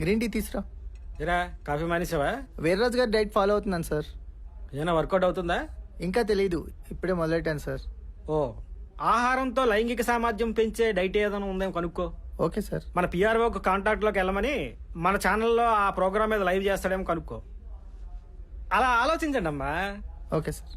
Green tea తీసురా ఇరా coffee మానేసావా? వీర్రాజు గారి డైట్ ఫాలో అవుతున్నాను సార్. ఏమైనా వర్కౌట్ అవుతుందా? ఇంకా తెలియదు ఇప్పుడే మొదలెట్టాను సార్. ఓ ఆహారంతో లైంగిక సామర్థ్యం పెంచే డైట్ ఏదైనా ఉందేమో కనుక్కో. Okay sir. మన పిఆర్ఓకి కాంటాక్ట్లోకి వెళ్ళమని మన ఛానల్లో ఆ ప్రోగ్రామ్ మీద లైవ్ చేస్తాడేమో కనుక్కో. అలా ఆలోచించండి అమ్మా ఓకే సార్.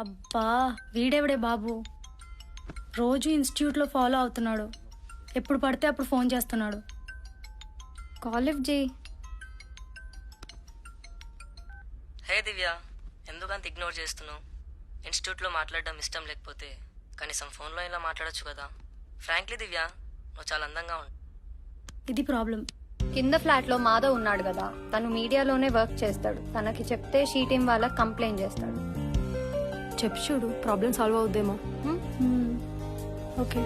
అబ్బా వీడెవడే బాబు? రోజు ఇన్స్టిట్యూట్లో ఫాలో అవుతున్నాడు. ఎప్పుడు పడితే అప్పుడు ఫోన్ చేస్తున్నాడు. కాల్ లిఫ్ట్ చేయి. హే దివ్య ఎందుకంత ఇగ్నోర్ చేస్తున్నావు? ఇన్స్టిట్యూట్లో మాట్లాడడం ఇష్టం లేకపోతే కనీసం ఫోన్లో ఇలా మాట్లాడొచ్చు కదా. ఫ్రాంక్లీ దివ్య నువ్వు చాలా అందంగా ఉంటావు ఇది ప్రాబ్లం. కింద ఫ్లాట్లో మాధవ్ ఉన్నాడు కదా. తను మీడియాలోనే వర్క్ చేస్తాడు. తనకి చెప్తే షీ టీం వాళ్ళకి కంప్లైంట్ చేస్తాడు. చెప్పు చూడు ప్రాబ్లం సాల్వ్ అవుద్దేమో. ఓకే.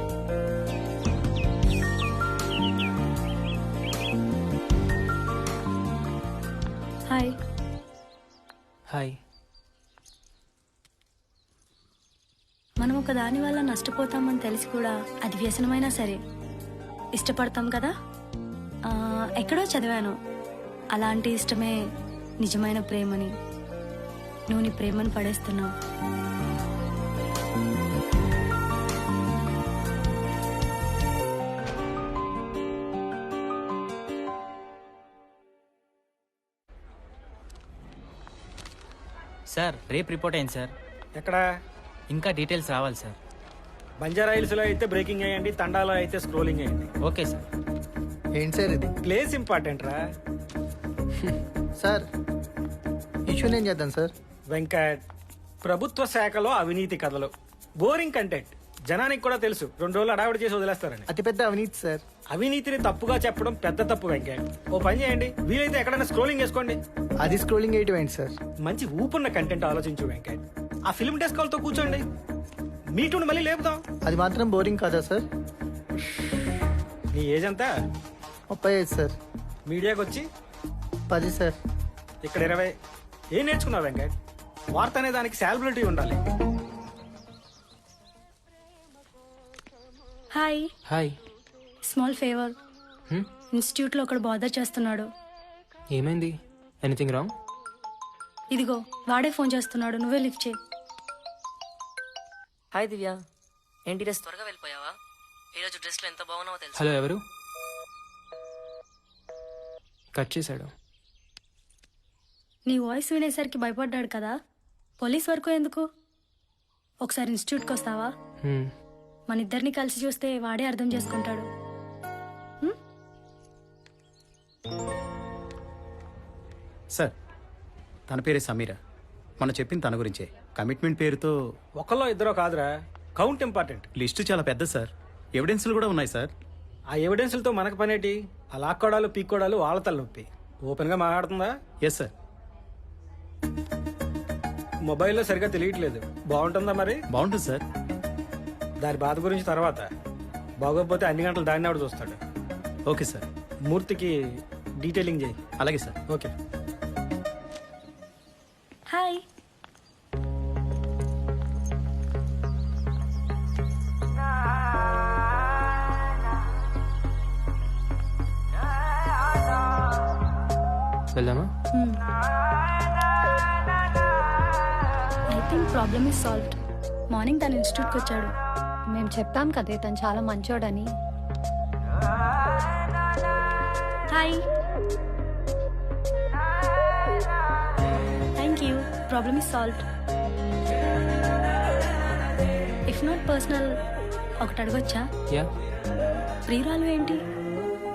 హాయ్ హాయ్ మనం ఒక దాని వల్ల నష్టపోతామని తెలిసి కూడా అది వ్యసనమైనా సరే ఇష్టపడతాం కదా? ఎక్కడో చదివాను. అలాంటి ఇష్టమే నిజమైన ప్రేమని. నువ్వు నీ ప్రేమను పడేస్తున్నావు. సార్ రేపు రిపోర్ట్ అయింది సార్. ఎక్కడ? ఇంకా డీటెయిల్స్ రావాలి సార్. బంజారా హిల్స్లో అయితే బ్రేకింగ్ అయ్యండి తండాలో అయితే స్క్రోలింగ్ అయ్యండి. Okay sir. ఏంటి సార్ ఇది? ప్లేస్ ఇంపార్టెంట్ రా సార్ ఇష్యూ నేను చేద్దాం సార్. వెంకట్. ప్రభుత్వ శాఖలో అవినీతి కథలు. Boring content. జనానికి కూడా తెలుసు. రెండు రోజులు అడావిడి చేసి వదిలేస్తారని. అతిపెద్ద అవినీతి సార్. అవినీతిని తప్పుగా చెప్పడం పెద్ద తప్పు వెంకట్. ఓ పని చేయండి. వీలైతే ఎక్కడైనా స్క్రోలింగ్ చేసుకోండి. అది స్క్రోలింగ్ వేయటం ఏంటి సార్? మంచి ఊపున్న కంటెంట్ ఆలోచించు వెంకట్. ఆ ఫిల్మ్ డెస్క్ వాళ్ళతో కూర్చోండి. మీటుని మళ్ళీ లేపుదాం. అది మాత్రం బోరింగ్ కాదా సార్? నీ ఏజ్ అంతా ముప్పై ఐదు సార్. మీడియాకి వచ్చి పది సార్. ఇక్కడ ఇరవై. ఏం నేర్చుకున్నావు వెంకట్? వార్త అనే దానికి సాలబిలిటీ ఉండాలి. Hi hi small favour Hmm? ఇన్స్టిట్యూట్లో ఒకడు బాధర్ చేస్తున్నాడు. ఏమైంది? ఎనీథింగ్ రాంగ్ ఇదిగో వాడే ఫోన్ చేస్తున్నాడు నువ్వే లిఫ్ట్ చేయి. హాయ్ దివ్య ఏంటి డ్రెస్ త్వరగా వెళ్ళిపోయావా? ఈరోజు డ్రెస్లో ఎంత బాగున్నావో తెలుసు? హలో ఎవరు? కట్ చేశాడు. నీ వాయిస్ వినేసరికి భయపడ్డాడు కదా? పోలీస్ వరకు ఎందుకు? ఒకసారి ఇన్స్టిట్యూట్కి వస్తావా? హ్మ్. మన ఇద్దరిని కలిసి చూస్తే వాడే అర్థం చేసుకుంటాడు. సార్ తన పేరే సమీర. మనం చెప్పింది తన గురించే. కమిట్మెంట్ పేరుతో ఒకళ్ళో ఇద్దరో కాదురా. Count important. లిస్టు చాలా పెద్ద సార్. ఎవిడెన్స్లు కూడా ఉన్నాయి సార్. ఆ ఎవిడెన్స్లతో మనకు పనేటి? ఆ లాక్కోడాలు పీక్కోడాలు వాళ్ళ తలనొప్పి. ఓపెన్గా మాట్లాడుతుందా? Yes sir. మొబైల్లో సరిగా తెలియట్లేదు. బాగుంటుందా మరి? బాగుంటుంది సార్. దాని బాధ గురించి తర్వాత. బాగోకపోతే అన్ని గంటలు దాన్ని ఆవిడ చూస్తాడు? Okay sir. మూర్తికి డీటెయిలింగ్ చేయి. అలాగే సార్. ఓకే. హాయ్. వెళ్దామా? Think problem is solved morning తను ఇన్స్టిట్యూట్కి వచ్చాడు మేము చెప్పాం కదే తను చాలా మంచోడని. Hi thank you problem is solved if not personal ఒకటి అడగొచ్చా? యా ప్రియురాలు ఏంటి?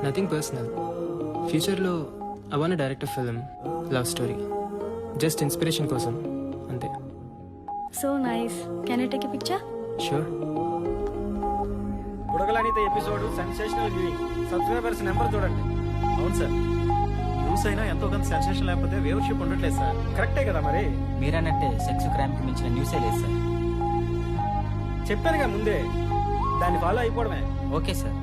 నథింగ్ పర్సనల్ ఫ్యూచర్లో I want direct film love story just inspiration కోసం. So nice can I take a picture sure బుడగలనిత episode sensational viewing subscribers number చూడండి. అవును sir. News అయినా ఎంతో కొంత సెన్సేషన్ లేకపోతే వేవర్షిప్ ఉండట్లేదు సార్. కరెక్టే కదా మరి? మీరన్నట్టే సెక్స్ క్రైమ్కి మించిన న్యూసే లేదు సార్. చెప్పానుగా ముందే. దాన్ని ఫాలో అయిపోవడమే. Okay sir.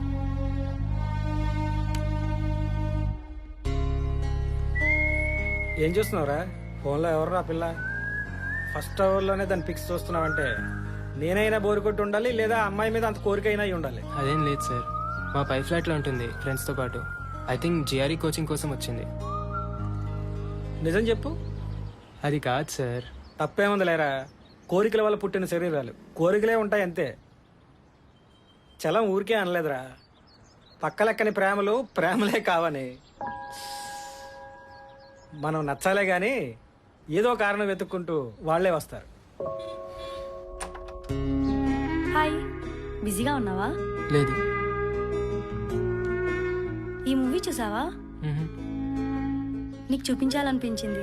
ఏం చూస్తున్నావురా? ఫోన్లో ఎవరు రా పిల్ల? ఫస్ట్ అవర్లోనే దాన్ని ఫిక్స్ చూస్తున్నావంటే నేనైనా బోరు కొట్టి ఉండాలి లేదా అమ్మాయి మీద అంత కోరికైనా అయి ఉండాలి. అదేం లేదు సార్. మా పై ఫ్లాట్లో ఉంటుంది ఫ్రెండ్స్తో పాటు. ఐ థింక్ జిఆర్ఈ కోచింగ్ కోసం వచ్చింది. నిజం చెప్పు. అది కాదు సార్. తప్పేముంది లేరా కోరికల వల్ల పుట్టిన శరీరాలు. కోరికలే ఉంటాయి అంతే. చలం ఊరికే అనలేదురా. పక్కలెక్కని ప్రేమలు ప్రేమలే కావని. మనం నచ్చాలే గాని ఏదో కారణం వెతుక్కుంటూ వాళ్ళే వస్తారు. హాయ్. బిజీగా ఉన్నావా? లేదు. ఈ మూవీ చూసావా. నీకు చూపించాలనిపించింది.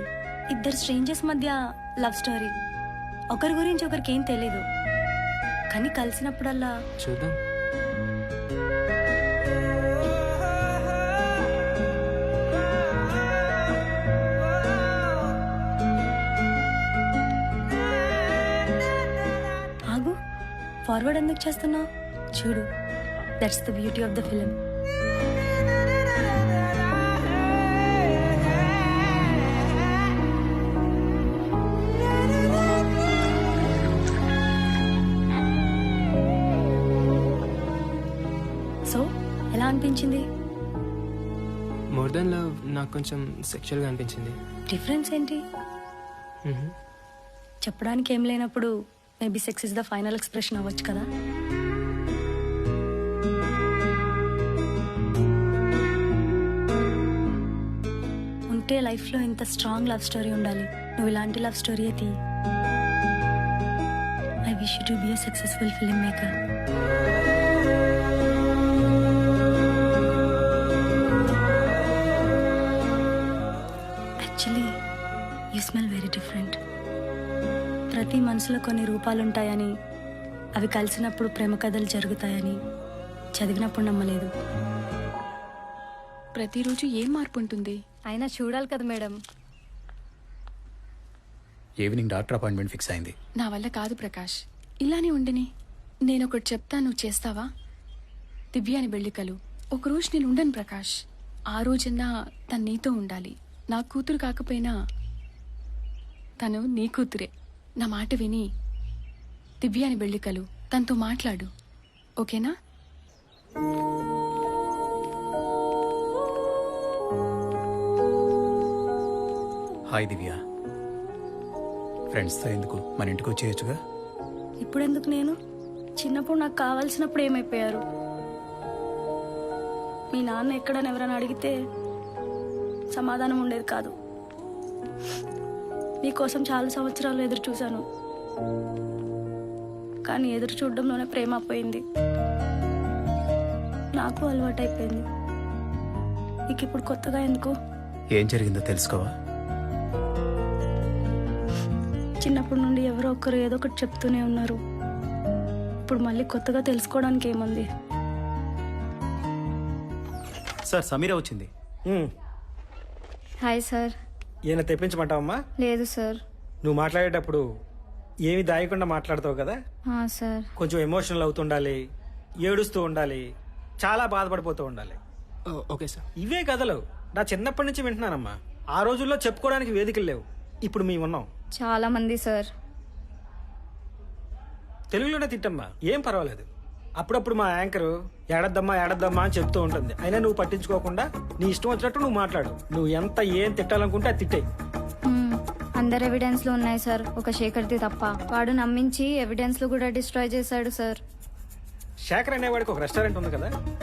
ఇద్దరు స్ట్రేంజర్స్ మధ్య లవ్ స్టోరీ ఒకరి గురించి ఒకరికి ఏం తెలీదు. కానీ కలిసినప్పుడల్లా చూద్దాం. ఫార్వర్డ్ ఎందుకు చేస్తున్నావు? చూడు that's the beauty of the film so ఎలా అనిపించింది? మోర్ దెన్ లవ్ నాకు కొంచెం సెక్షువల్గా అనిపించింది. డిఫరెన్స్ ఏంటి? మ్హూ. చెప్పడానికి ఏం లేనప్పుడు maybe sex is the final expression అవ్వచ్చు కదా ఉంటే లైఫ్లో ఇంత స్ట్రాంగ్ లవ్ స్టోరీ ఉండాలి. నువ్వు ఇలాంటి లవ్ స్టోరీ తీ I wish to be a successful film maker మనసులో కొన్ని రూపాలుంటాయని అవి కలిసినప్పుడు ప్రేమ కథలు జరుగుతాయని చదివినప్పుడు నమ్మలేదు. ప్రతిరోజు ఏం మార్పు ఉంటుంది అయినా చూడాలి కదా madam. Evening doctor appointment fix అయింది. నా వల్ల కాదు ప్రకాష్. ఇలానే ఉండని. నేను ఒకటి చెప్తా నువ్వు చేస్తావా? దివ్య అని బెళ్ళికలు ఒకరోజు నేను ఉండను ప్రకాష్. ఆ రోజన్నా తను నీతో ఉండాలి. నా కూతురు కాకపోయినా తను నీ కూతురే. నా మాట విని దివ్య అని బెళ్ళికలు. తనతో మాట్లాడు. ఓకేనా? హాయ్ దివ్య. ఫ్రెండ్స్తో ఎందుకు మన ఇంటికి వచ్చేయచ్చుగా? ఇప్పుడెందుకు నేను? చిన్నప్పుడు నాకు కావాల్సినప్పుడు ఏమైపోయారు? మీ నాన్న ఎక్కడని ఎవరైనా అడిగితే సమాధానం ఉండేది కాదు. నీకోసం చాలా సంవత్సరాలు ఎదురు చూశాను. కానీ ఎదురు చూడడంలోనే ప్రేమ పోయింది. నాకు అలవాటైపోయింది. నీకు ఇప్పుడు కొత్తగా ఎందుకు? ఏం జరిగిందో తెలుసుకోవా? చిన్నప్పటి నుండి ఎవరో ఒకరు ఏదో ఒకటి చెప్తూనే ఉన్నారు. ఇప్పుడు మళ్ళీ కొత్తగా తెలుసుకోవడానికి ఏముంది? సార్ సమీర వచ్చింది. Hi sir. ఈయన తెప్పించమంటావమ్మా? లేదు సార్. నువ్వు మాట్లాడేటప్పుడు ఏమి దాయకుండా మాట్లాడతావు కదా? ఆ, సార్. కొంచెం ఎమోషనల్ అవుతుండాలి ఏడుస్తూ ఉండాలి చాలా బాధపడిపోతూ ఉండాలి. Oh, okay sir. ఇవే కథలు. నా చిన్నప్పటి నుంచి వింటున్నానమ్మా. ఆ రోజుల్లో చెప్పుకోవడానికి వేదికలు లేవు. ఇప్పుడు మేము ఉన్నాం. చాలా మంది సార్. తెలుగులోనే తిట్టమ్మా. ఏం పర్వాలేదు. అప్పుడప్పుడు మా యాంకర్ ఏడద్దమ్మా ఏడద్దమ్మా అని చెప్తూ ఉంటుంది. అయినా నువ్వు పట్టించుకోకుండా నీ ఇష్టం వచ్చినట్టు నువ్వు మాట్లాడు. నువ్వు ఎంత ఏం తిట్టాలనుకుంటే అది తిట్టే. మ్మ్. అందరు ఎవిడెన్స్లో ఉన్నాయి సార్. ఒక శేఖర్ది తప్ప. వాడు నమ్మించి ఎవిడెన్స్లో కూడా డిస్ట్రాయ్ చేశాడు సార్. శేఖర్ అనేవాడికి ఒక రెస్టారెంట్ ఉంది కదా?